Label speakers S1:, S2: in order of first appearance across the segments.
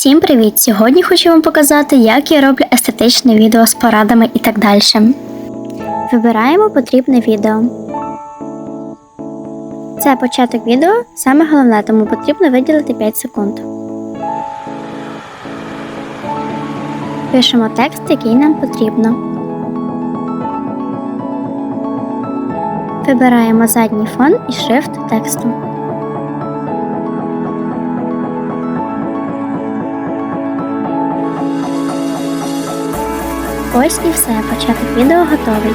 S1: Всім привіт! Сьогодні хочу вам показати, як я роблю естетичне відео з порадами і так далі. Вибираємо потрібне відео. Це початок відео, саме головне, тому потрібно виділити 5 секунд. Пишемо текст, який нам потрібно. Вибираємо задній фон і шрифт тексту. Ось і все, початок відео готовий.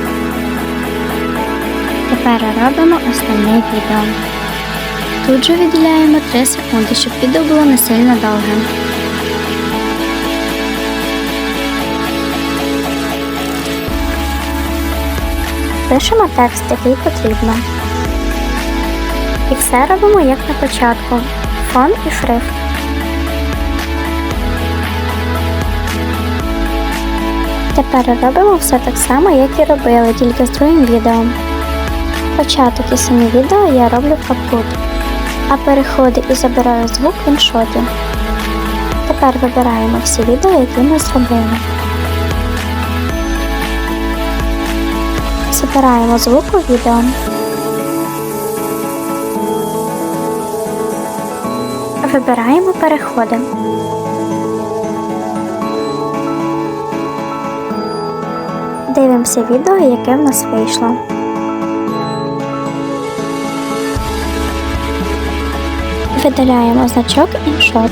S1: Тепер робимо основне відео. Тут же виділяємо 3 секунди, щоб відео було не сильно довге. Пишемо текст, який потрібно. І все робимо як на початку. Фон і шрифт. Тепер робимо все так само, як і робили, тільки з другим відео. Початок і самі відео я роблю в капкут, а переходи і забираю звук в іншоті. Тепер вибираємо всі відео, які ми зробили. Забираємо звук у відео. Вибираємо переходи. Дивимося відео, яке в нас вийшло. Видаляємо значок іншот.